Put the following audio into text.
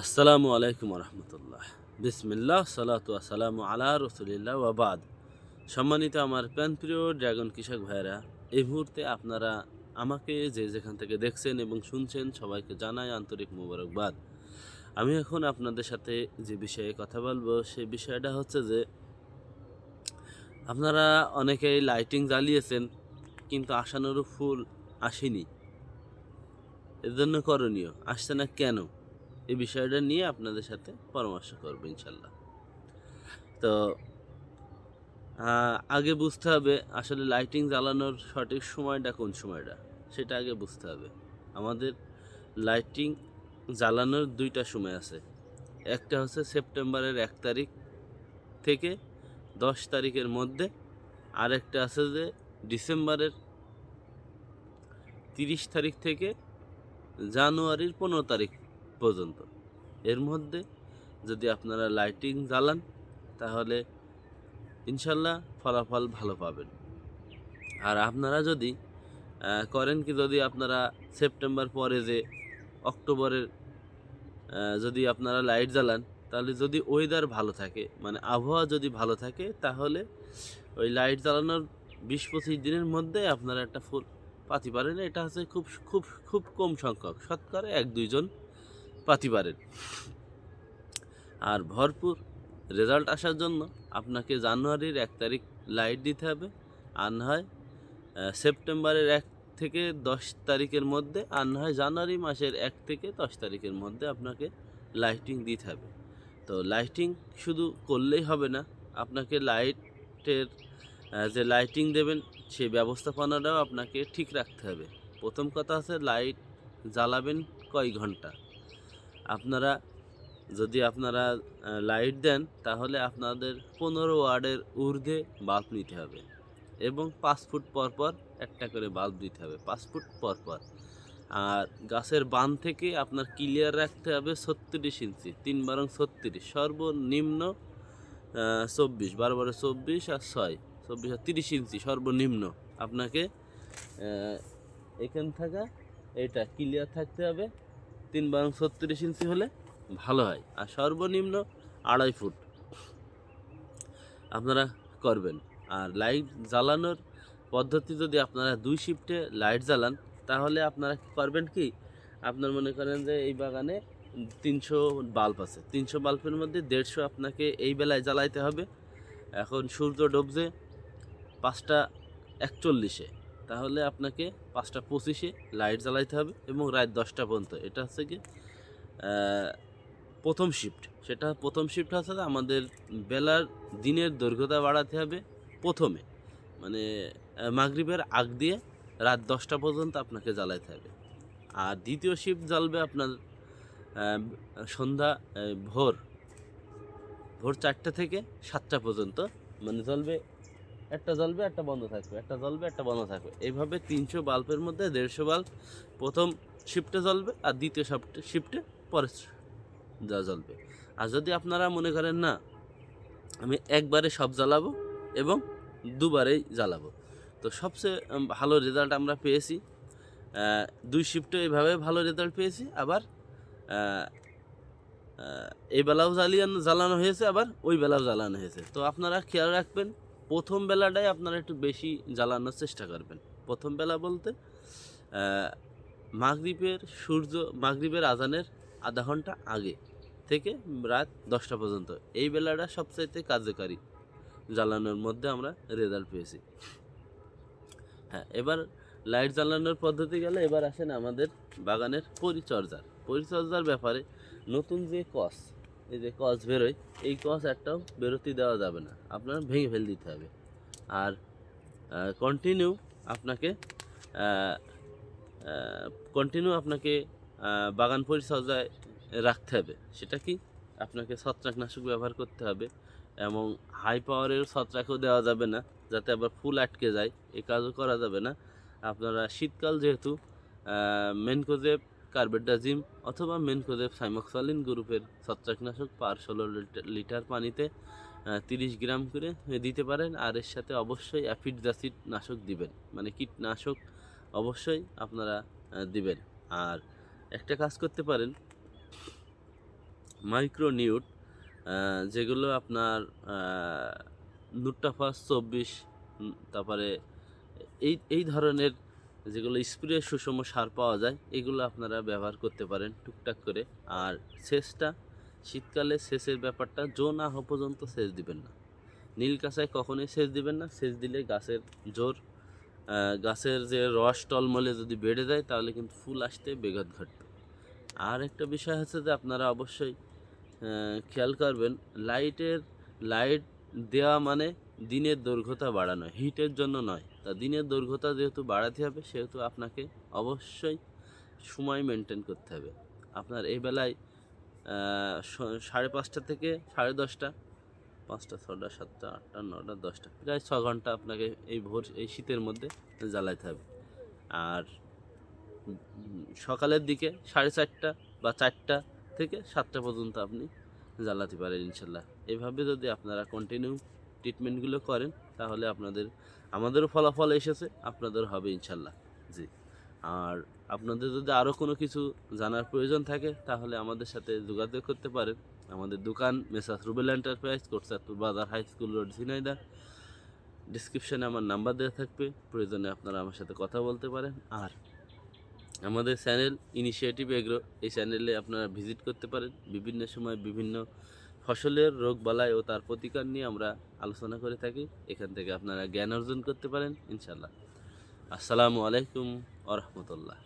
আসসালামু আলাইকুম রহমতুল্লাহ বিসমিল্লাহ, সালাতু আসসালামু আলা রসুলিল্লাহ ওয়াবাদ সম্মানিত আমার প্রাণপ্রিয় ড্রাগন কৃষক ভাইরা এই মুহূর্তে আপনারা আমাকে যে যেখান থেকে দেখছেন এবং শুনছেন সবাইকে জানাই আন্তরিক মোবারকবাদ। আমি এখন আপনাদের সাথে যে বিষয়ে কথা বলব, সেই বিষয়টা হচ্ছে যে, আপনারা অনেকেই লাইটিং জ্বালিয়েছেন, কিন্তু আশানুরূপ ফুল আসেনি। এর জন্য করণীয়, আসছে না কেন? এই বিষয়টা নিয়ে আপনাদের সাথে পরামর্শ করব ইনশাল্লাহ। তো আগে বুঝতে হবে আসলে লাইটিং জ্বালানোর সঠিক সময়টা কোন সময়টা, সেটা আগে বুঝতে হবে। আমাদের লাইটিং জ্বালানোর দুইটা সময় আছে। একটা হচ্ছে সেপ্টেম্বরের এক তারিখ থেকে দশ তারিখের মধ্যে, আরেকটা আছে যে ডিসেম্বরের তিরিশ তারিখ থেকে জানুয়ারির পনেরো তারিখ পর্যন্ত। এর মধ্যে যদি আপনারা লাইটিং জ্বালান, তাহলে ইনশাল্লাহ ফলাফল ভালো পাবেন। আর আপনারা যদি করেন কি যদি আপনারা সেপ্টেম্বর পরে যে অক্টোবরের যদি আপনারা লাইট জ্বালান, তাহলে যদি ওয়েদার ভালো থাকে মানে আবহাওয়া যদি ভালো থাকে, তাহলে ওই লাইট জ্বালানোর বিশ পঁচিশ দিনের মধ্যে আপনারা একটা ফুল পাতি পারেন। এটা হচ্ছে খুব খুব খুব কম সংখ্যক। শতকরা এক দুইজন পাতি পারেন আর ভরপুর রেজাল্ট আসার জন্য আপনাকে জানুয়ারির এক তারিখ লাইট দিতে হবে। আর না হয় সেপ্টেম্বরের এক থেকে দশ তারিখের মধ্যে আর না হয় জানুয়ারি মাসের এক থেকে দশ তারিখের মধ্যে আপনাকে লাইটিং দিতে হবে। তো লাইটিং শুধু করলেই হবে না, আপনাকে লাইটের যে লাইটিং দেবেন সেই ব্যবস্থাপনাটাও আপনাকে ঠিক রাখতে হবে। প্রথম কথা আছে লাইট জ্বালাবেন কয় ঘণ্টা? আপনারা যদি আপনারা লাইট দেন, তাহলে আপনাদের পনেরো ওয়ার্ডের ঊর্ধ্বে বাল্ব নিতে হবে এবং পাঁচ ফুট পর পর একটা করে বাল্ব দিতে হবে, পাঁচ ফুট পর পর। আর গাছের বান থেকে আপনার ক্লিয়ার রাখতে হবে ছত্রিশ ইঞ্চি, তিন বারং ছত্রিশ, সর্বনিম্ন চব্বিশ, বারো বারো চব্বিশ আর ছয়, চব্বিশ আর তিরিশ ইঞ্চি, সর্বনিম্ন। আপনাকে এখান থাকা, এটা ক্লিয়ার থাকতে হবে। তিন বারং ছত্রিশ ইঞ্চি হলে ভালো হয়। আর সর্বনিম্ন আড়াই ফুট। আপনারা করবেন। আর লাইট জ্বালানোর পদ্ধতি যদি আপনারা দুই শিফটে লাইট জ্বালান, তাহলে আপনারা করবেন কি? আপনার মনে করেন যে এই বাগানে তিনশো বাল্ব আছে। তিনশো বাল্বের মধ্যে দেড়শো আপনাকে এই বেলায় জ্বালাইতে হবে। এখন সূর্য ডুবছে পাঁচটা একচল্লিশে। তাহলে আপনাকে পাঁচটা পঁচিশে লাইট জ্বালাইতে হবে এবং রাত দশটা পর্যন্ত। এটা হচ্ছে কি প্রথম শিফট সেটা প্রথম শিফট হচ্ছে আমাদের বেলার দিনের দৈর্ঘ্যতা বাড়াতে হবে প্রথমে। মানে মাগরিবের আগ দিয়ে রাত দশটা পর্যন্ত আপনাকে জ্বালাইতে হবে। আর দ্বিতীয় শিফট জ্বালবে আপনার সন্ধ্যা ভোর। ভোর চারটে থেকে সাতটা পর্যন্ত। মানে জ্বলবে একটা জ্বলবে, একটা বন্ধ থাকবে। একটা জ্বলবে, একটা বন্ধ থাকবে। এইভাবে তিনশো বাল্বের মধ্যে দেড়শো বাল্ব, প্রথম শিফটে জ্বলবে আর দ্বিতীয় শিফটে শিফটে পরে যা জ্বলবে। আর যদি আপনারা মনে করেন না, আমি একবারে সব জ্বালাবো এবং দুবারেই জ্বালাবো। তো সবচেয়ে ভালো রেজাল্ট আমরা পেয়েছি। দুই শিফটে এইভাবে ভালো রেজাল্ট পেয়েছি, আবার এই বেলাও জ্বালিয়ে জ্বালানো হয়েছে, আবার ওই বেলাও জ্বালানো হয়েছে। তো আপনারা খেয়াল রাখবেন প্রথম বেলাটাই আপনারা একটু বেশি জ্বালানোর চেষ্টা করবেন। প্রথম বেলা বলতে আহ, মাগরিবের সূর্য মাগরিবের আজানের আধা ঘণ্টা আগে থেকে রাত দশটা পর্যন্ত। এই বেলাটা সবচাইতে কার্যকারী জ্বালানোর মধ্যে আমরা রেজাল্ট পেয়েছি। হ্যাঁ এবার লাইট জ্বালানোর পদ্ধতি গেলে এবার আসেন আমাদের বাগানের পরিচর্যার পরিচর্যার ব্যাপারে নতুন যে কস এই যে কস বেরোয়, এই কস একটাও বেরোতে দেওয়া যাবে না। আপনার ভেঙে ফেল দিতে হবে। আর কন্টিনিউ আপনাকে কন্টিনিউ আপনাকে বাগান পরিচর্যায় রাখতে হবে। সেটা কি? আপনাকে ছত্রাকনাশক ব্যবহার করতে হবে এবং হাই পাওয়ারের ছত্রাকও দেওয়া যাবে না, যাতে আবার ফুল আটকে যায়। এই কাজও করা যাবে না। আপনারা শীতকাল যেহেতু মেনকোজেব কার্বেডাজিম অথবা মেনকোজেব সাইমক্সালিন গ্রুপের ছত্রাকনাশক পার ষোলো লিটার- পানিতে তিরিশ গ্রাম করে দিতে পারেন আর এর সাথে অবশ্যই অ্যাফিড জাসিড নাশক দিবেন। মানে কীটনাশক অবশ্যই আপনারা দিবেন। আর একটা কাজ করতে পারেন, মাইক্রোনিউট যেগুলো আপনার নুট্টাফাস, চব্বিশ তারপরে এই এই ধরনের যেগুলো স্প্রে সুষম সার পাওয়া যায়, এগুলো আপনারা ব্যবহার করতে পারেন টুকটাক করে। আর সেচটা, শীতকালে সেচের ব্যাপারটা জো না হওয়া পর্যন্ত সেচ দিবেন না। নীল কাঁচায় কখনোই সেচ দিবেন না, সেচ দিলে গাছের জোর গাছের যে রস টলমলে যদি বেড়ে যায়, তাহলে কিন্তু ফুল আসতে বেঘাত ঘটবে। আর একটা বিষয় হচ্ছে যে আপনারা অবশ্যই খেয়াল করবেন, লাইটের, লাইট দেওয়া মানে দিনের দৈর্ঘ্যতা বাড়ানো, হিটের জন্য নয়। তা দিনের দৈর্ঘ্যতা যেহেতু বাড়াতে হবে, সেহেতু আপনাকে অবশ্যই সময় মেনটেন করতে হবে। আপনার এই বেলায় সাড়ে পাঁচটা থেকে সাড়ে দশটা, পাঁচটা, ছটা, সাতটা, আটটা, নটা, দশটা, প্রায় ছ ঘণ্টা আপনাকে এই ভোর, এই শীতের মধ্যে জ্বালাইতে হবে। আর সকালের দিকে সাড়ে চারটা বা চারটা থেকে সাতটা পর্যন্ত আপনি জ্বালাতে পারেন ইনশাল্লাহ। এইভাবে যদি আপনারা কন্টিনিউ ট্রিটমেন্টগুলো করেন, তাহলে আপনাদের, আমাদেরও ফলাফল এসেছে আপনাদের হবে ইনশাল্লাহ, জি। আর আপনাদের যদি আরও কোনো কিছু জানার প্রয়োজন থাকে, তাহলে আমাদের সাথে যোগাযোগ করতে পারেন। আমাদের দোকান মেসাস রুবেল এন্টারপ্রাইজ কোটসাদপুর বাজার হাই স্কুল রোড, ঝিনাইদা। ডিসক্রিপশানে আমার নাম্বার দেওয়া থাকবে, প্রয়োজনে আপনারা আমার সাথে কথা বলতে পারেন। আর আমাদের চ্যানেল ইনিশিয়েটিভ এগ্রো, এই চ্যানেলে আপনারা ভিজিট করতে পারেন। বিভিন্ন সময় বিভিন্ন ফসলের রোগ বালাই ও তার প্রতিকার নিয়ে আমরা আলোচনা করে থাকি। এখান থেকে আপনারা জ্ঞান অর্জন করতে পারেন ইনশাল্লাহ আসসালামু আলাইকুম আ রহমতুল্লাহ।